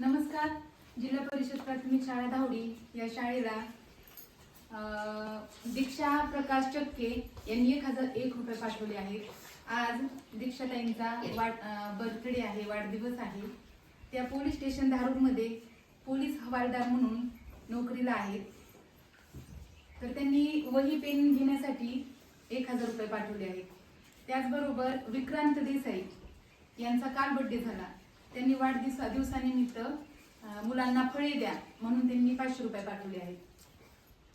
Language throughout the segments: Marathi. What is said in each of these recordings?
नमस्कार जिल्हा परिषद प्राथमिक शाळा धावडी या शाळेला दीक्षा प्रकाश चक्के यांनी एक हजार एक रुपये पाठवले आहेत. आज दीक्षाताईंचा वाढ बर्थडे आहे वाढदिवस आहे. त्या पोलीस स्टेशन धारूरमध्ये पोलीस हवालदार म्हणून नोकरीला आहेत. तर त्यांनी वही पेन घेण्यासाठी एक हजार रुपये पाठवले आहेत. त्याचबरोबर विक्रांत देसाई यांचा काल बर्थडे झाला. त्यांनी वाढदिवसा दिवसानिमित्त मुलांना फळे द्या. म्हणून त्यांनी पाचशे रुपये पाठवले आहेत.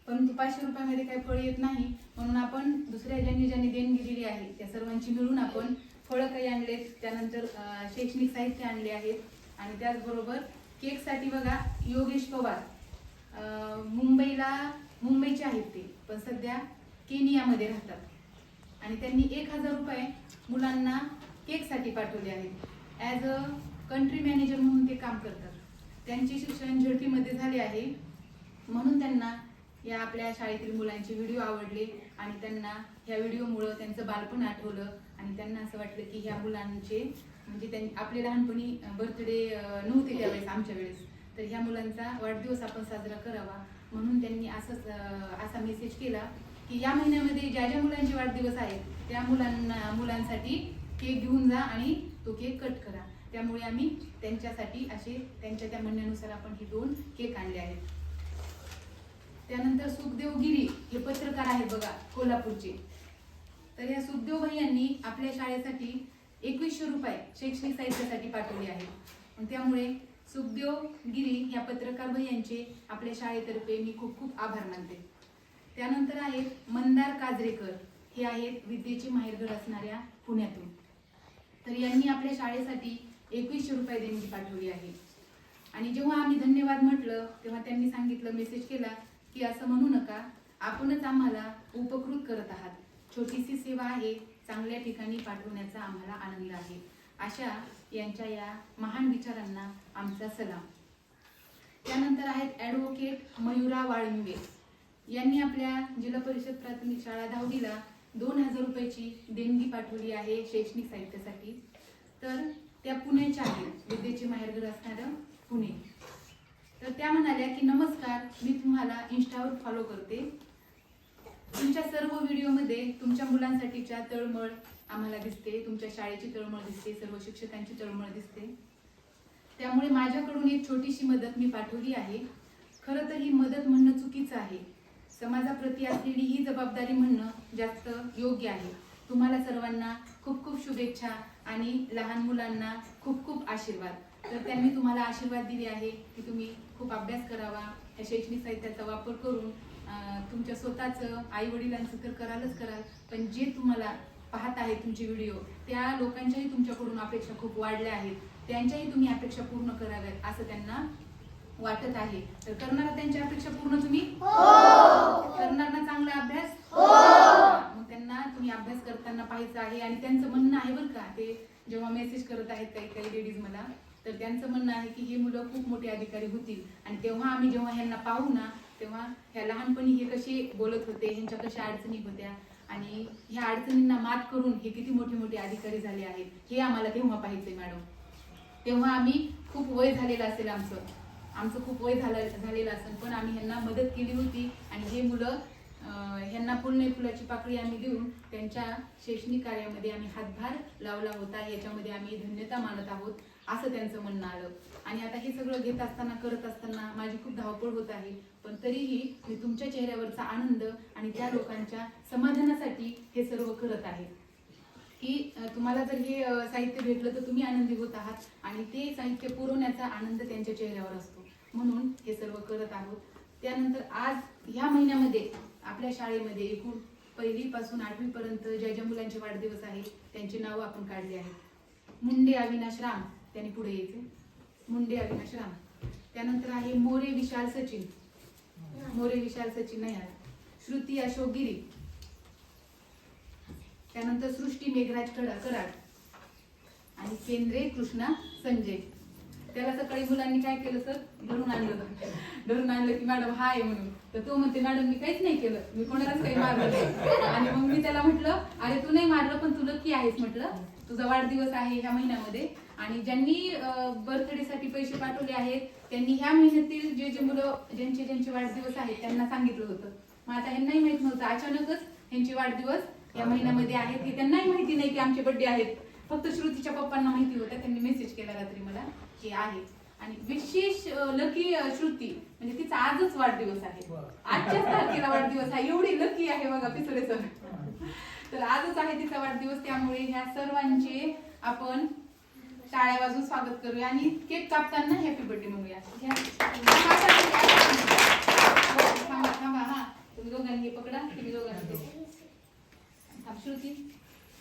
परंतु पाचशे रुपयामध्ये काही फळ येत नाही. म्हणून आपण दुसऱ्या ज्यांनी ज्यांनी देणगी दिली आहे त्या सर्वांची मिळून आपण फळं काही आणलेत त्यानंतर शैक्षणिक साहित्य आणले आहेत. आणि त्याचबरोबर केकसाठी बघा योगेश पवार. मुंबईला मुंबईचे आहेत ते पण सध्या केनियामध्ये राहतात. आणि त्यांनी एक हजार रुपये मुलांना केकसाठी पाठवले आहेत. ॲज अ कंट्री मॅनेजर म्हणून ते काम करतात. त्यांचे शिक्षण झडपीमध्ये झाले आहे. म्हणून त्यांना या आपल्या शाळेतील मुलांचे व्हिडिओ आवडले आणि त्यांना ह्या व्हिडिओमुळं त्यांचं बालपण आठवलं आणि त्यांना असं वाटलं की ह्या मुलांचे म्हणजे त्यांनी आपले लहानपणी बर्थडे नव्हते त्यावेळेस आमच्या वेळेस. तर ह्या मुलांचा वाढदिवस आपण साजरा करावा. म्हणून त्यांनी असंच असा मेसेज केला की या महिन्यामध्ये ज्या ज्या मुलांचे वाढदिवस आहेत त्या मुलांना मुलांसाठी केक घेऊन जा आणि तो केक कट करा. त्यामुळे आम्ही त्यांच्यासाठी असे त्यांच्या त्या म्हणण्यानुसार आपण हे दोन केक आणले आहेत. त्यानंतर सुखदेव गिरी हे पत्रकार आहेत बघा कोल्हापूरचे. तर या सुखदेव भाई यांनी आपल्या शाळेसाठी एकवीसशे रुपये शैक्षणिक साहित्यासाठी पाठवले आहेत. त्यामुळे सुखदेव गिरी या पत्रकार भाई यांचे आपल्या शाळेतर्फे मी खूप खूप आभार मानते. त्यानंतर आहेत मंदार काजरेकर. हे आहेत विद्येचे माहेरघर असणाऱ्या पुण्यातून. तर यांनी आपल्या शाळेसाठी एकवीसशे रुपये देणगी पाठवली आहे. आणि जेव्हा आम्ही धन्यवाद म्हटलं तेव्हा त्यांनी सांगितलं मेसेज केला की असं म्हणू नका आपणच आम्हाला उपकृत करत आहात. छोटीशी सेवा आहे चांगल्या ठिकाणी पाठवण्याचा आम्हाला आनंद आहे. अशा यांच्या या महान विचारांना आमचा सलाम. त्यानंतर आहेत ॲडव्होकेट मयुरा वाळिंबे यांनी आपल्या जिल्हा परिषद प्राथमिक शाळा धावडीला दोन हजार रुपयाची देणगी पाठवली आहे शैक्षणिक साहित्यासाठी. तर त्या पुण्याच्या आहेत. विद्येचे माहेरघर असणारं पुणे. तर त्या म्हणाल्या की नमस्कार मी तुम्हाला इन्स्टावर फॉलो करते. तुमच्या सर्व व्हिडिओमध्ये तुमच्या मुलांसाठीच्या तळमळ आम्हाला दिसते. तुमच्या शाळेची तळमळ दिसते. सर्व शिक्षकांची तळमळ दिसते. त्यामुळे माझ्याकडून एक छोटीशी मदत मी पाठवली आहे. खरं तर ही मदत म्हणणं चुकीचं आहे. समाजाप्रती असलेली ही जबाबदारी म्हणणं जास्त योग्य आहे. तुम्हाला सर्वांना खूप खूप शुभेच्छा आणि लहान मुलांना खूप खूप आशीर्वाद. तर त्यांनी तुम्हाला आशीर्वाद दिले आहे की तुम्ही खूप अभ्यास करावा या शैक्षणिक साहित्याचा वापर करून तुमच्या स्वतःचं आई वडिलांचं तर करालच कराल पण जे तुम्हाला पाहत आहे तुमचे व्हिडिओ त्या लोकांच्याही तुमच्याकडून अपेक्षा खूप वाढल्या आहेत. त्यांच्याही तुम्ही अपेक्षा पूर्ण कराव्यात असं त्यांना वाटत आहे. तर करणारा त्यांच्या अपेक्षा पूर्ण तुम्ही? हो करणार ना चांगला अभ्यास मग त्यांना तुम्ही अभ्यास करताना पाहायचं आहे आणि त्यांचं म्हणणं आहे बरं का ते जेव्हा मेसेज करत आहेत काही काही लेडीज मला तर त्यांचं म्हणणं आहे की हे मुलं खूप मोठे अधिकारी होतील. आणि तेव्हा आम्ही जेव्हा ह्यांना पाहू ना तेव्हा ह्या लहानपणी हे कसे बोलत होते ह्यांच्या कशा अडचणी होत्या. आणि ह्या अडचणींना मात करून हे किती मोठे मोठे अधिकारी झाले आहेत हे आम्हाला तेव्हा पाहिजे मॅडम. तेव्हा आम्ही खूप वय झालेलं असेल आमचं. आमचं खूप वय झालं झालेलं असेल पण आम्ही ह्यांना मदत केली होती. आणि हे मुलं ह्यांना फुल फुलाची पाकळी आम्ही देऊन त्यांच्या शैक्षणिक कार्यामध्ये आम्ही हातभार लावला होता. याच्यामध्ये आम्ही धन्यता मानत आहोत असं त्यांचं म्हणणं आलं. आणि आता हे सगळं घेत असताना करत असताना माझी खूप धावपळ होत आहे. पण तरीही मी तुमच्या चेहऱ्यावरचा आनंद आणि त्या लोकांच्या समाधानासाठी हे सर्व करत आहे. की तुम्हाला जर हे साहित्य भेटलं तर तुम्ही आनंदी होत आहात आणि ते साहित्य पुरवण्याचा आनंद त्यांच्या चेहऱ्यावर असतो. म्हणून हे सर्व करत आहोत. त्यानंतर आज ह्या महिन्यामध्ये आपल्या शाळेमध्ये एकूण पहिलीपासून आठवीपर्यंत ज्या ज्या मुलांचे वाढदिवस आहेत त्यांची नावं आपण काढली आहेत. मुंडे अविनाश राम त्यांनी पुढे यायचे मुंडे अविनाश राम. त्यानंतर आहे मोरे विशाल सचिन. मोरे विशाल सचिन नाही आहे श्रुती अशोक गिरी. त्यानंतर सृष्टी मेघराज कडा कराड. आणि केंद्रे कृष्णा संजय. त्याला सकाळी मुलांनी काय केलं सर? धरून आणलं धरून आणलं की मॅडम हाय म्हणून. तर तो म्हणते मॅडम मी काहीच नाही केलं. मी कोणालाच काही मारलं आणि मग मी त्याला म्हटलं अरे तू नाही मारलं पण तू की आहेस म्हटलं. तुझा वाढदिवस आहे ह्या महिन्यामध्ये. आणि ज्यांनी बर्थडे साठी पैसे पाठवले आहेत त्यांनी ह्या महिन्यातील जे जे मुलं ज्यांचे ज्यांचे वाढदिवस आहेत त्यांना सांगितलं होतं. मग आता ह्यांनाही माहीत नव्हतं. अचानकच ह्यांचे वाढदिवस या महिन्यामध्ये आहेत. हे त्यांनाही माहिती नाही की आमचे बर्थडे आहेत. फक्त श्रुतीच्या पप्पांना माहिती होत्या त्यांनी मेसेज केला रात्री मला. की आहे. आणि विशेष लकी श्रुती म्हणजे तिचा आजच वाढदिवस आहे. आजच्याच तारखेला वाढदिवस आहे. एवढी लकी आहे बघा पिसरे सर. तर आजच आहे तिचा वाढदिवस. त्यामुळे ह्या सर्वांचे आपण टाळ्या वाजून स्वागत करूया आणि केक कापताना हॅपी बर्थडे म्हणूया. हो, थांबा थांबा हा. तुम्ही दोघांनी हे पकडा तुम्ही दोघांनी श्रुती.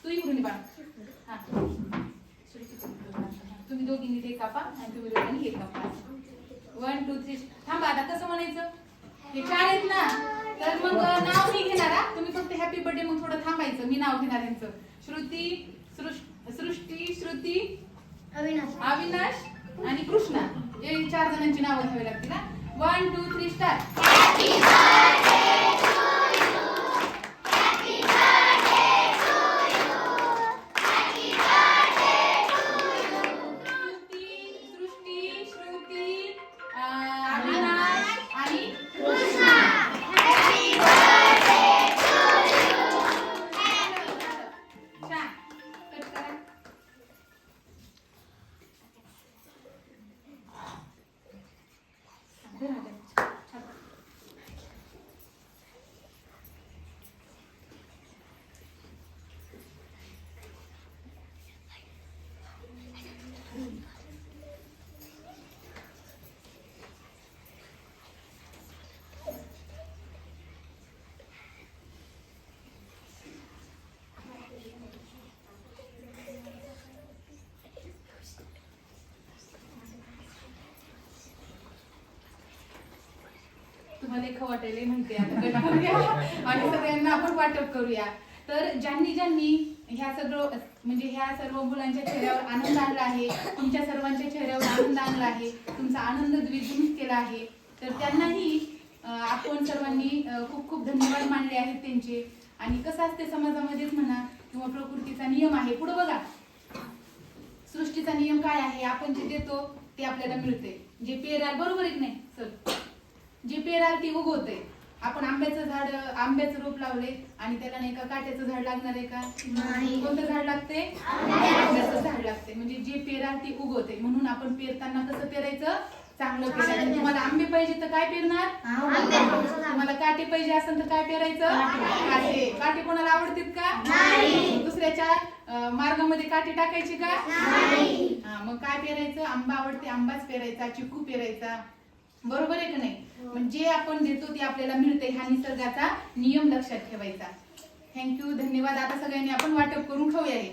तू इकडून बाळा हा श्रुती तू इकडून ये. हा, तुम्ही दोघींनी ते कापा आणि तुम्ही दोघांनी हे कापा. वन टू थ्री थांबा आता कसं म्हणायचं? हे चार आहेत ना? तर मग नाव मी घेणार. तुम्ही फक्त हॅपी बर्थडे मग थोडं थांबायचं. मी नाव घेणार यांचं. श्रुती सृष- सृष्टी श्रुती अविनाश. अविनाश आणि कृष्णा. हे चार जणांची नावं घ्यावी लागतील ना वन टू थ्री स्टार तुम्हाला एक वाटायला माहिती आहे आता करूया आणि सगळ्यांना आपण वाटप करूया. तर ज्यांनी ज्यांनी ह्या सगळं म्हणजे ह्या सर्व मुलांच्या चेहऱ्यावर आनंद आणला आहे तुमच्या सर्वांच्या चेहऱ्यावर आनंद आणला आहे तुमचा आनंद द्विगुणित केला आहे तर त्यांनाही आपण सर्वांनी खूप खूप धन्यवाद मानले आहेत त्यांचे. आणि कसं असते समाजामध्येच म्हणा किंवा प्रकृतीचा नियम आहे पुढे बघा. सृष्टीचा नियम काय आहे आपण जे देतो ते आपल्याला मिळते जे पेराल बरोबर आहे नाही सर? जे पेराल ती उगवते आपण आंब्याचं झाड आंब्याचं रोप लावले आणि त्याला नाही का काट्याचं झाड लागणार आहे का. कोणतं झाड लागते? आंब्याचं झाड लागते. म्हणजे जे पेराल ती उगवते म्हणून आपण पेरताना कसं पेरायचं? चांगलं पेरायचं. तुम्हाला आंबे पाहिजे तर काय पेरणार? तुम्हाला काटे पाहिजे असेल तर काय पेरायचं? काटे. काटे. कोणाला आवडतात का? दुसऱ्याच्या मार्गामध्ये काटे टाकायचे का? हा मग काय पेरायचं? आंबा आवडते आंबाच पेरायचा चिकू पेरायचा. बरोबर आहे का नाही? म्हणजे जे आपण देतो ते आपल्याला मिळते हा निसर्गाचा नियम लक्षात ठेवायचा. थँक्यू धन्यवाद. आता सगळ्यांनी आपण वाटप करून खाऊया हे